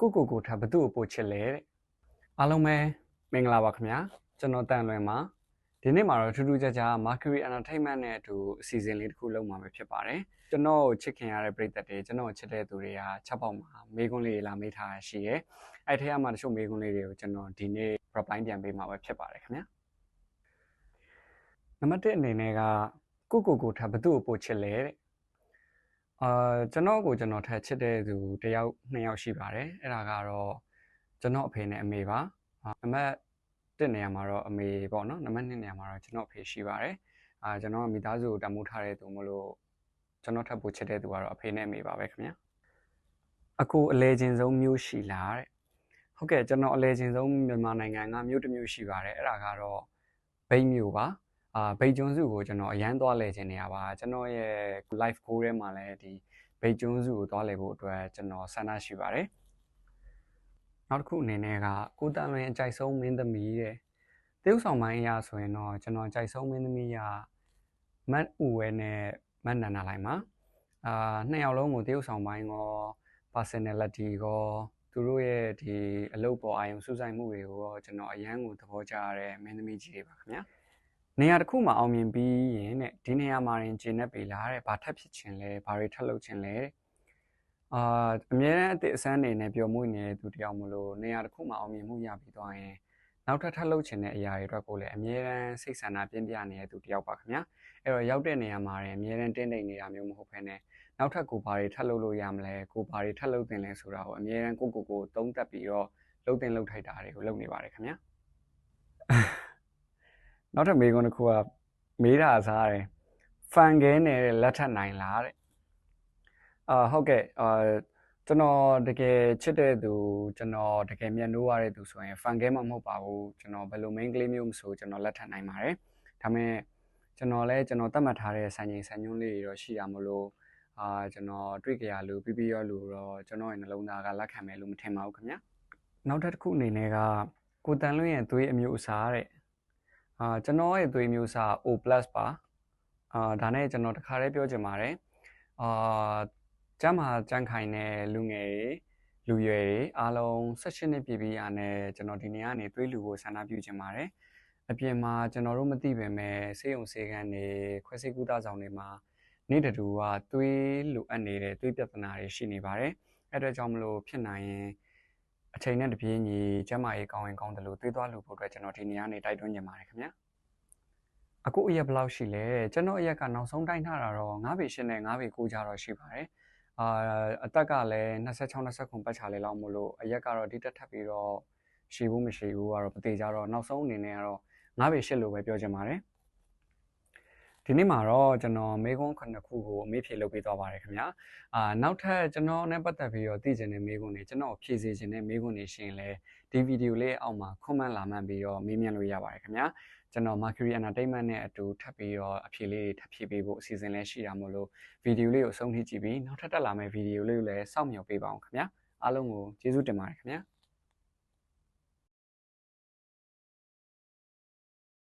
ကိုကိုကိုထားဘသူ့ကိုပို့ချစ်လဲတဲ့အားလုံးပဲမင်္ဂလာပါခင်ဗျာကျွန်တော်တန်လွင်ပါဒီနေ့မှာတော့ထူးထူးခြားခြား Mercury Entertainment နဲ့အတူအစီအစဉ်လေးတစ်ခုလုပ်မှာပဲဖြစ်ပါတယ်ကျွန်တော်ကိုချစ်ခင်ရတဲ့ပရိသတ်တွေကျွန်တော်ကိုချစ်တဲ့သူတွေကချက်ပေါက်မှာမေးခွန်းလေးတွေလာမေးထားတာရှိရဲအဲ့ထဲမှာတချို့မေးခွန်းလေးတွေကိုကျွန်တော်ဒီနေ့ reply ပြန်ပေးမှာပဲဖြစ်ပါတယ်ခင်ဗျာနံပါတ်1အနေနဲ့ကကိုကိုကိုထားဘသူ့ကိုပို့ချစ်လဲတဲ့ အာကျွန်တော်ကိုကျွန်တော်ထက်ချစ်တဲ့သူတယောက်နှစ်ယောက်ရှိပါတယ်အဲ့ဒါကတော့ကျွန်တော်အဖေနဲ့အမေပါနံပါတ်1နေရာမှာတော့အမေပေါ့နော်နံပါတ်2နေရာမှာတော့ကျွန်တော်အဖေရှိပါတယ်အာကျွန်တော်မိသားစုကိုတမိုးထားတဲ့သူမလို့ကျွန်တော်ထပ်ပိုချစ်တဲ့သူကတော့အဖေနဲ့အမေပါပဲခင်ဗျာအကူအလဲချင်းဆုံးမျိုးရှိလားတဲ့ဟုတ်ကဲ့ကျွန်တော်အလဲချင်းဆုံးမြန်မာနိုင်ငံကမြို့တစ်မြို့ရှိပါတယ်အဲ့ဒါကတော့ဘိတ်မြို့ပါ အာဘိတ်ကျွန်းစုကိုကျွန်တော်အရန်သွားလဲခြင်းနေရပါကျွန်တော်ရဲ့ live goal ထဲမှာလည်းဒီဘိတ်ကျွန်းစုကိုသွားလဲဖို့အတွက်ကျွန်တော်ဆန္ဒရှိပါတယ်နောက်တစ်ခုအနေနဲ့ကကိုတန်လွင်အကြိုက်ဆုံးမင်းသမီးတဲ့တရုတ်ဆောင်ပိုင်းအရာဆိုရင်တော့ကျွန်တော်အကြိုက်ဆုံးမင်းသမီးကမတ်ဦးဝဲနဲ့မတ်နန္ဒာလိုက်မှာအာနှစ်ယောက်လုံးကိုတရုတ်ဆောင်ပိုင်းကော personality ကောသူတို့ရဲ့ဒီအလုပ်ပေါ်အာရုံစူးစိုက်မှုတွေကိုတော့ကျွန်တော်အရန်ကိုသဘောကျရတဲ့မင်းသမီးကြီးတွေပါခင်ဗျာ နေရာတစ်ခုမှာအောင်မြင်ပြီးရင်တဲ့ဒီနေရာမှာရင်ကျင်နေပြီလားတဲ့ဘာထပ်ဖြစ်ခြင်းလဲဘာတွေထပ်လုပ်ခြင်းလဲတဲ့အာအမြဲတမ်းအသည့်အစမ်းနေနဲ့ပျော်မွေ့နေတဲ့သူတယောက်မလို့နေရာတစ်ခုမှာအောင်မြင်မှုရပြီးသွားရင်နောက်ထပ်ထပ်လုပ်ခြင်းတဲ့အရာတွေအတွက်ကိုလည်းအမြဲတမ်းစိတ်ဆန္ဒပြင်းပြနေတဲ့သူတယောက်ပါခင်ဗျာအဲ့တော့ရောက်တဲ့နေရာမှာရင်အမြဲတမ်းတင်းတိမ်နေတာမျိုးမဟုတ်ဘဲနဲ့နောက်ထပ်ကိုဘာတွေထပ်လုပ်လို့ရမလဲကိုဘာတွေထပ်လုပ်တင်လဲဆိုတာကိုအမြဲတမ်းကိုကိုကိုသုံးသပ်ပြီးတော့လုပ်တင်လုပ်ထိုက်တာတွေကိုလုပ်နေပါတယ်ခင်ဗျာ နောက်ထပ်မေးခွန်းတစ်ခုကမေးတာစားတယ်ဖန်ကဲနေတဲ့လက်ထပ်နိုင်လားတဲ့အာဟုတ်ကဲ့အာကျွန်တော်တကယ်ချစ်တဲ့သူကျွန်တော်တကယ်မျက်နှိုးရတဲ့သူဆိုရင်ဖန်ကဲမှမဟုတ်ပါဘူးကျွန်တော်ဘယ်လို main ကလေးမျိုးမဆိုကျွန်တော်လက်ထပ်နိုင်ပါတယ်ဒါပေမဲ့ကျွန်တော်လည်းကျွန်တော်သတ်မှတ်ထားတဲ့စံချိန်စံညွှန်းလေးတွေတော့ရှိတာမလို့အာကျွန်တော်တွေ့ကြရလို့ပြီးပြီးရောလို့တော့ကျွန်တော်ရဲ့နှလုံးသားကလက်ခံမယ်လို့မထင်ပါဘူးခင်ဗျာနောက်တစ်ခုအနေနဲ့ကကိုတန်လွင့်ရဲ့သွေးအမျိုးအစားတဲ့ အာကျွန်တော်ရဲ့သွေးမျိုးအစား O+ ပါအာဒါနဲ့ကျွန်တော်တခါတည်းပြောချင်ပါတယ်အာကျမ်းမာကြံ့ခိုင်တဲ့လူငယ်တွေလူရွယ်တွေအားလုံး16နှစ်ပြည့်ပြီးရနဲ့ကျွန်တော်ဒီနေ့ကနေသွေးလူဖို့ဆန္ဒပြုချင်ပါတယ်အပြင်မှာကျွန်တော်တို့မသိပေမဲ့စေယုံစေကန်းတွေခွဲစိတ်ကူးသားဆောင်တွေမှာနေ့တူကသွေးလိုအပ်နေတဲ့သွေးပြဿနာတွေရှိနေပါတယ်အဲ့အတွက်ကြောင့်မလို့ဖြစ်နိုင်ရင် အချိန်နဲ့တပြေးညီကျမရေးကောင်းရင်ကောင်းတယ်လို့သွေးသွားလူဖို့အတွက်ကျွန်တော်ဒီနေ့ကနေတိုက်တွန်းနေပါတယ်ခင်ဗျာအခုအရက်ဘယ်လောက်ရှိလဲကျွန်တော်အရက်ကနောက်ဆုံးတိုင်းထားတာတော့9ပေ8နဲ့9ပေ9ကြာတော့ရှိပါတယ်အာအသက်ကလည်း26 29ပတ်ချာလေးလောက်မို့လို့အရက်ကတော့ဒီတက်ထပ်ပြီးတော့ရှိဘူးမရှိဘူးကတော့မသေးကြတော့နောက်ဆုံးအနေနဲ့ကတော့9ပေ8လို့ပဲပြောချင်ပါတယ် ဒီနေ့မှာတော့ကျွန်တော်မေကွန်းခုနှစ်ခုကိုအမေးဖြေလုပ်ပေးသွားပါတယ်ခင်ဗျာအာနောက်ထပ်ကျွန်တော်နဲ့ပတ်သက်ပြီးတော့သိချင်တဲ့မေးခွန်းတွေကျွန်တော်ဖြေစေချင်တဲ့မေးခွန်းတွေရှိရင်လည်းဒီဗီဒီယိုလေးအောက်မှာ comment လာမှန်ပြီးတော့မေးမြန်းလို့ရပါတယ်ခင်ဗျာကျွန်တော် Mercury Entertainment နဲ့အတူထပ်ပြီးတော့အဖြေလေးတွေထပ်ဖြည့်ပေးဖို့အစီအစဉ်လည်းရှိတာမို့လို့ဗီဒီယိုလေးကိုအဆုံးထိကြည့်ပြီးနောက်ထပ်တက်လာမယ့်ဗီဒီယိုလေးကိုလည်းစောင့်မျှော်ပေးပါအောင်ခင်ဗျာအားလုံးကိုကျေးဇူးတင်ပါတယ်ခင်ဗျာ